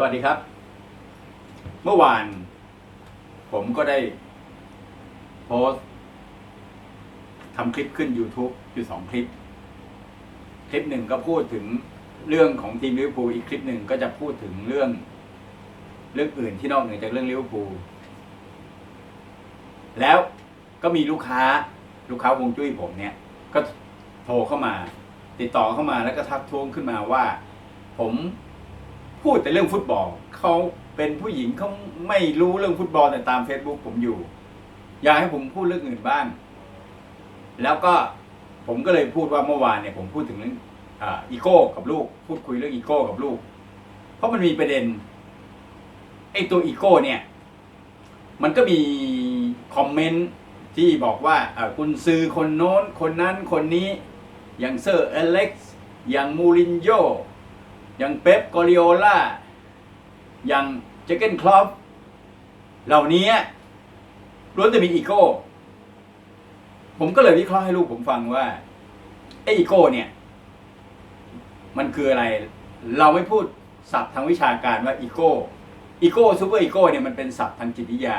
สวัสดีครับ เมื่อวาน ผมก็ได้ โพสต์ทำคลิปขึ้น YouTube อยู่สองคลิป คลิปหนึ่งก็พูดถึงเรื่องของทีมลิเวอร์พูลอีกคลิปหนึ่งก็จะพูดถึงเรื่อง เรื่องอื่นที่นอกเหนือจากเรื่องลิเวอร์พูลแล้วก็มีลูกค้า ลูกค้าวงจุ้ยผมเนี่ย ก็โทรเข้ามา ติดต่อเข้ามาแล้วก็ทักท้วงขึ้นมาว่า ผม พูดแต่เรื่องฟุตบอลเขาเป็นผู้หญิงเขาไม่รู้เรื่องฟุตบอลแต่ตาม Facebook ผมอยู่ อยากให้ผมพูดเรื่องอื่นบ้าง แล้วก็ผมก็เลยพูดว่าเมื่อวานเนี่ยผมพูดถึงเรื่องอีโก้กับลูก พูดคุยเรื่องอีโก้กับลูก เพราะมันมีประเด็นไอ้ตัวอีโก้เนี่ย มันก็มีคอมเมนต์ที่บอกว่าอ่าคุณซื้อคนโน้น คนนั้นคนนี้อย่างเซอร์อเล็กซ์อย่างมูรินโญ่ อย่างเป๊ปกอริโอล่าอย่างเจเกนคลอปเหล่านี้ล้วนแต่มีอีโก้ ผมก็เลยวิเคราะห์ให้ลูกผมฟังว่าไออีโก้เนี่ย มันคืออะไร เราไม่พูดศัพท์ทางวิชาการว่าอีโก้อีโก้ซูเปอร์อีโก้เนี่ยมันเป็นศัพท์ทางจิตวิทยา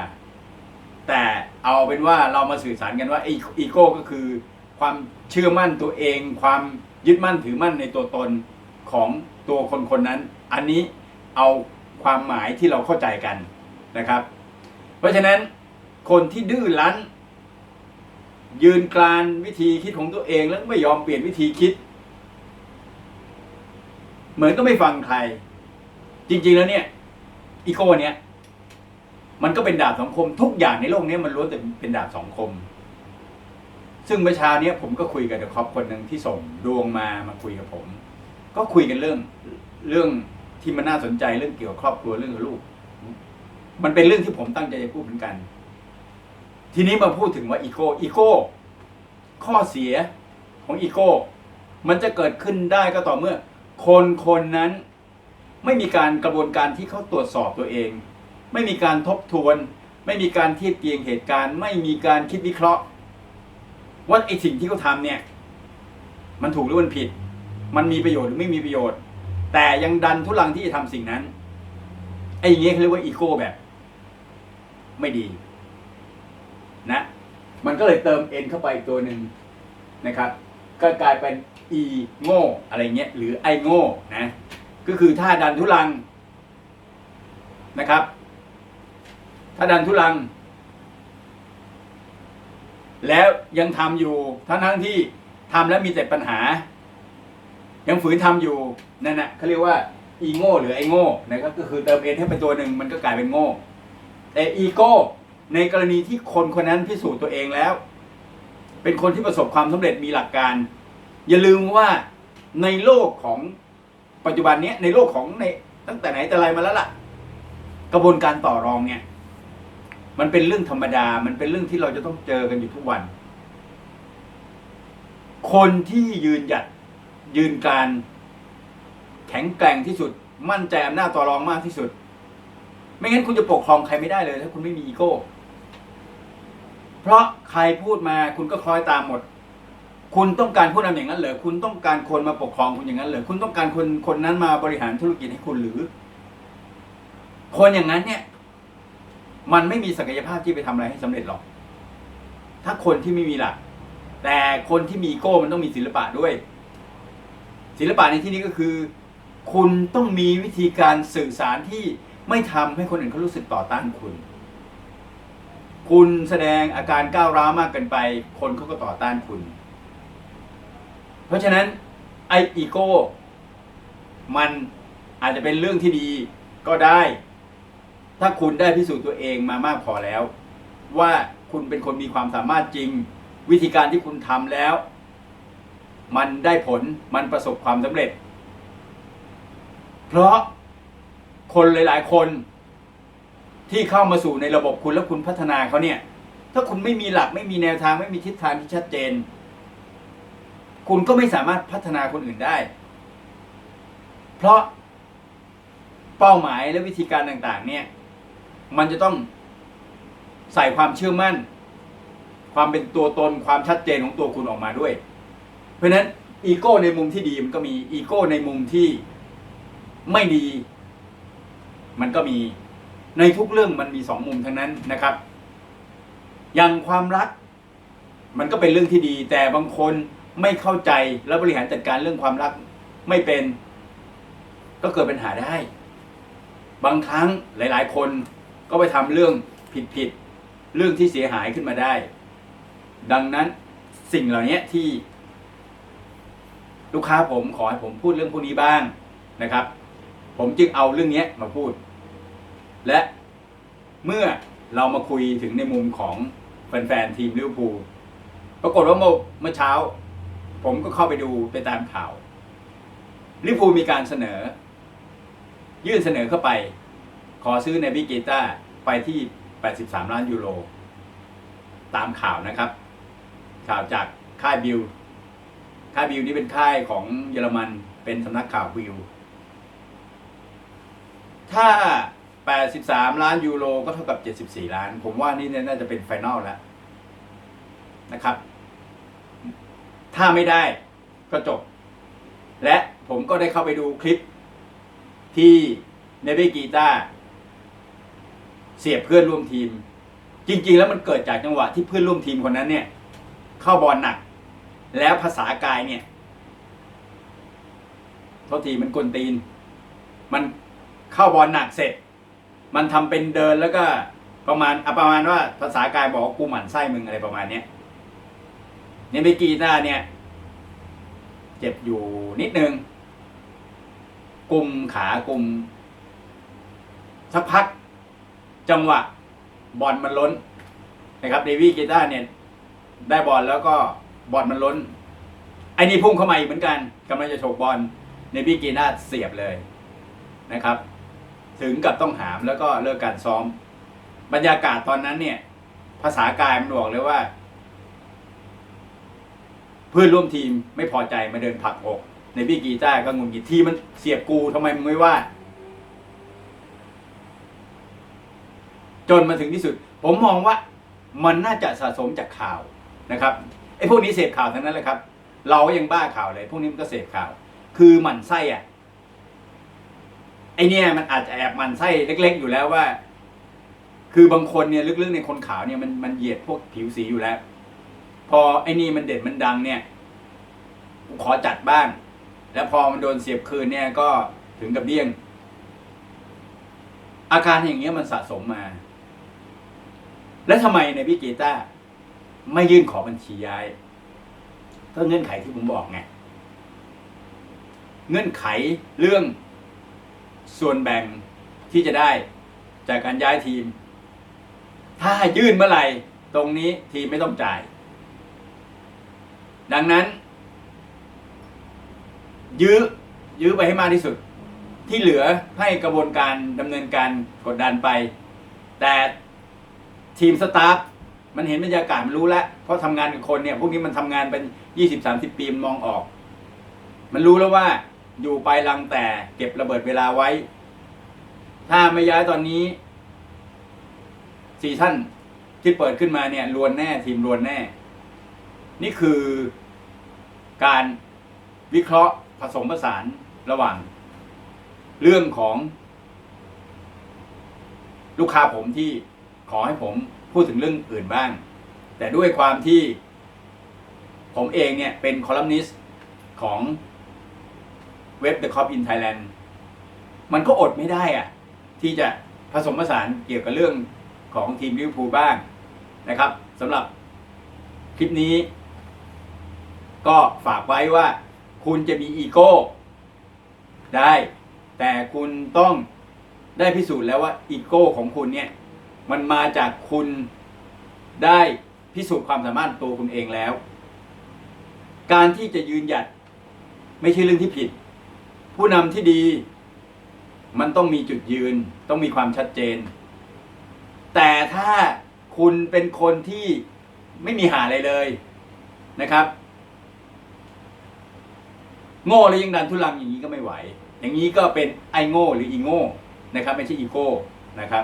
แต่เอาเป็นว่าเรามาสื่อสารกันว่าไออีโก้ก็คือ ความเชื่อมั่นตัวเอง ความยึดมั่นถือมั่นในตัวตนของตัวคนคนนั้น อันนี้เอาความหมายที่เราเข้าใจกันนะครับ เพราะฉะนั้นคนที่ดื้อรั้น ยืนกรานวิธีคิดของตัวเองแล้วไม่ยอมเปลี่ยนวิธีคิด เหมือนก็ไม่ฟังใคร จริง ๆแล้วเนี่ยอีโก้เนี่ยมันก็เป็นดาบสองคม ทุกอย่างในโลกนี้มันล้วนแต่เป็นดาบสองคม ซึ่งเมื่อเช้าเนี้ยผมก็คุยกับเดอะคอปคนหนึ่งที่ส่งดวงมามาคุยกับผม ก็คุยกันเรื่องเรื่องที่มันน่าสนใจเรื่องเกี่ยวกับครอบครัวเรื่องลูก มันเป็นเรื่องที่ผมตั้งใจจะพูดเหมือนกัน ทีนี้มาพูดถึงว่าอีโก้อีโก้ข้อเสียของอีโก้ มันจะเกิดขึ้นได้ก็ต่อเมื่อ คนคนนั้นไม่มีการกระบวนการที่เขาตรวจสอบตัวเอง ไม่มีการทบทวน ไม่มีการเทียบเคียงเหตุการณ์ ไม่มีการคิดวิเคราะห์ ว่าไอสิ่งที่เขาทำเนี่ย มันถูกหรือมันผิด มันมีประโยชน์หรือไม่มีประโยชน์ แต่ยังดันทุลังที่จะทำสิ่งนั้นไอ้อย่างเงี้ยเขาเรียกว่าอีโก้แบบ ไม่ดี นะ มันก็เลยเติมเอ็นเข้าไปอีกตัวหนึ่งนะครับ ก็กลายเป็นอีโง่อะไรเงี้ยหรือไอโง่นะก็คือถ้าดันทุลังนะครับ ถ้าดันทุลัง แล้วยังทำอยู่ทั้งทั้งที่ทำแล้วมีแต่ปัญหา ยังฝืนทำอยู่นั่นนะเขาเรียกว่าอีโง่หรือไอโง่นะครับก็คือเติมเอ็นให้เป็นตัวหนึ่งมันก็กลายเป็นโง่แต่อีโก้ในกรณีที่คนคนนั้นพิสูจน์ตัวเองแล้ว เป็นคนที่ประสบความสำเร็จมีหลักการ อย่าลืมว่าในโลกของปัจจุบันนี้ในโลกของในตั้งแต่ไหนแต่ไรมาแล้วล่ะ กระบวนการต่อรองเนี่ย มันเป็นเรื่องธรรมดา มันเป็นเรื่องที่เราจะต้องเจอกันอยู่ทุกวัน คนที่ยืนหยัด ยืนการ แข็งแกร่งที่สุด มั่นใจอำนาจต่อรองมากที่สุด ไม่งั้นคุณจะปกครองใครไม่ได้เลย ถ้าคุณไม่มีอีโก้ เพราะใครพูดมาคุณก็คล้อยตามหมด คุณต้องการผู้นำอย่างนั้นเหรอคุณต้องการคนมาปกครองคุณอย่างนั้นเหรอคุณต้องการคนคนนั้นมาบริหารธุรกิจให้คุณหรือ คนอย่างนั้นเนี่ย มันไม่มีศักยภาพที่ไปทำอะไรให้สำเร็จหรอก ถ้าคนที่ไม่มีหลักแต่คนที่มีอีโก้มันต้องมีศิลปะด้วย ศิลปะในที่นี้ก็คือ คุณต้องมีวิธีการสื่อสารที่ไม่ทำให้คนอื่นเขารู้สึกต่อต้านคุณ คุณแสดงอาการก้าวร้าวมากเกินไป คนเขาก็ต่อต้านคุณ เพราะฉะนั้นไออีโก้ มันอาจจะเป็นเรื่องที่ดีก็ได้ ถ้าคุณได้พิสูจน์ตัวเองมามากพอแล้ว ว่าคุณเป็นคนมีความสามารถจริง วิธีการที่คุณทำแล้ว มันได้ผลมันประสบความสำเร็จ เพราะคนหลาย ๆ คนที่เข้ามาสู่ในระบบคุณแล้วคุณพัฒนาเขาเนี่ย ถ้าคุณไม่มีหลักไม่มีแนวทางไม่มีทิศทางที่ชัดเจน คุณก็ไม่สามารถพัฒนาคนอื่นได้ เพราะเป้าหมายและวิธีการต่างๆ เนี่ย มันจะต้องใส่ความเชื่อมั่น ความเป็นตัวตนความชัดเจนของตัวคุณออกมาด้วย เพราะนั้นอีโก้ในมุมที่ดีมันก็มีอีโก้ในมุมที่ไม่ดี มันก็มีในทุกเรื่องมันมีสองมุมทั้งนั้นนะครับ อย่างความรัก มันก็เป็นเรื่องที่ดี แต่บางคนไม่เข้าใจและบริหารจัดการเรื่องความรักไม่เป็น ก็เกิดปัญหาได้ บางครั้งหลาย ๆ คนก็ไปทำเรื่องผิดๆเรื่องที่เสียหายขึ้นมาได้ ดังนั้นสิ่งเหล่านี้ที่ ลูกค้าผมขอให้ผมพูดเรื่องพวกนี้บ้างนะครับ ผมจึงเอาเรื่องนี้มาพูด และเมื่อเรามาคุยถึงในมุมของแฟนๆทีมลิเวอร์พูลปรากฏว่าเมื่อเมื่อเช้า ผมก็เข้าไปดูไปตามข่าวลิเวอร์พูลมีการเสนอ ยื่นเสนอเข้าไป ขอซื้อในบิเกต้าไปที่ 83 ล้านยูโร ตามข่าวนะครับ ข่าวจากค่ายบิล ค่ายบิลนี่เป็นค่ายของเยอรมันเป็นสำนักข่าวบิลถ้า 83 ล้านยูโรก็เท่ากับ 74 ล้าน ผมว่านี่น่าจะเป็นไฟนอลแล้วนะครับ ถ้าไม่ได้ก็จบ และผมก็ได้เข้าไปดูคลิปที่เนเบกีตาเสียบเพื่อนร่วมทีม จริง ๆ แล้วมันเกิดจากจังหวะที่เพื่อนร่วมทีมคนนั้นเนี่ย เข้าบอลหนัก แล้วภาษากายเนี่ยทษทีมันกวนตีน มันเข้าบอลหนักเสร็จ มันทำเป็นเดินแล้วก็ประมาณอประมาณว่าภาษากายบอกกูหมั่นไส้มึงอะไรประมาณเนี้ยเนี่ยเบกีตาเนี่ย เจ็บอยู่นิดนึงกุมขากลุม สักพัก จังหวะ บอลมันล้นนะครับเดวี่กีตาร์เนี่ย ได้บอลแล้วก็ บอลมันล้น ไอ้นี่พุ่งเข้ามาอีกเหมือนกันกำลังจะโฉกบอลเนวี่กีตาร์เสียบเลยนะครับ ถึงกับต้องหามแล้วก็เลิกการซ้อม บรรยากาศตอนนั้นเนี่ย ภาษากายมันบอกเลยว่า เพื่อนร่วมทีมไม่พอใจมาเดินผักอก ในพี่กีต้าร์ก็งุนกิดทีมันเสียบกูทำไมมึงไม่ว่า จนมาถึงที่สุด ผมมองว่ามันน่าจะสะสมจากข่าวนะครับ ไอ้พวกนี้เสพข่าวทั้งนั้นเลยครับ เราก็ยังบ้าข่าวเลย พวกนี้มันก็เสพข่าว คือหมั่นไส้อะไอเนี่ยมันอาจจะแอบหมั่นไส้เล็ก ๆ อยู่แล้วว่า คือบางคนเนี่ยลึกๆในคนขาวเนี่ยมันมันเหยียดพวกผิวสีอยู่แล้ว พอไอ้นี่มันเด่นมันดังเนี่ยขอจัดบ้าง แล้วพอมันโดนเสียบคืนเนี่ยก็ถึงกับเดี้ยง อาการอย่างเงี้ยมันสะสมมา แล้วทำไมในพี่กีตาร์ ไม่ยื่นขอบัญชีย้ายก็เงื่อนไขที่ผมบอกไงเงื่อนไขเรื่องส่วนแบ่งที่จะได้จากการย้ายทีม ถ้ายื่นเมื่อไหร่ตรงนี้ทีมไม่ต้องจ่าย ดังนั้น ยื้อยื้อไปให้มากที่สุด ที่เหลือให้กระบวนการดำเนินการกดดันไป แต่ทีมสตาฟ มันเห็นบรรยากาศมันรู้แล้วเพราะทำงานกับคนเนี่ยพวกนี้มันทำงานเป็นยี่สิบสามสิบปีมันมองออก มันรู้แล้วว่าอยู่ไปลังแต่เก็บระเบิดเวลาไว้ ถ้าไม่ย้ายตอนนี้ซีซั่นที่เปิดขึ้นมาเนี่ยรวนแน่ทีมรวนแน่ นี่คือการวิเคราะห์ผสมผสานระหว่าง เรื่องของ ลูกค้าผมที่ขอให้ผม พูดถึงเรื่องอื่นบ้าง แต่ด้วยความที่ผมเองเนี่ยเป็นคอลัมนิสต์ของเว็บ The Cop in Thailand มันก็อดไม่ได้อะที่จะผสมผสานเกี่ยวกับเรื่องของทีมลิเวอร์พูลบ้างนะครับสำหรับคลิปนี้ ก็ฝากไว้ว่า คุณจะมีอีโก้ ได้ แต่คุณต้องได้พิสูจน์แล้วว่าอีโก้ของคุณเนี่ย มันมาจากคุณได้พิสูจน์ความสามารถตัวคุณเองแล้ว การที่จะยืนหยัดไม่ใช่เรื่องที่ผิด ผู้นำที่ดี มันต้องมีจุดยืน ต้องมีความชัดเจน แต่ถ้าคุณเป็นคนที่ไม่มีหาอะไรเลยนะครับ โง่แล้วยังดันทุลังอย่างนี้ก็ไม่ไหว อย่างนี้ก็เป็นไอโง่หรืออีโง่นะครับ ไม่ใช่อีโก้นะครับ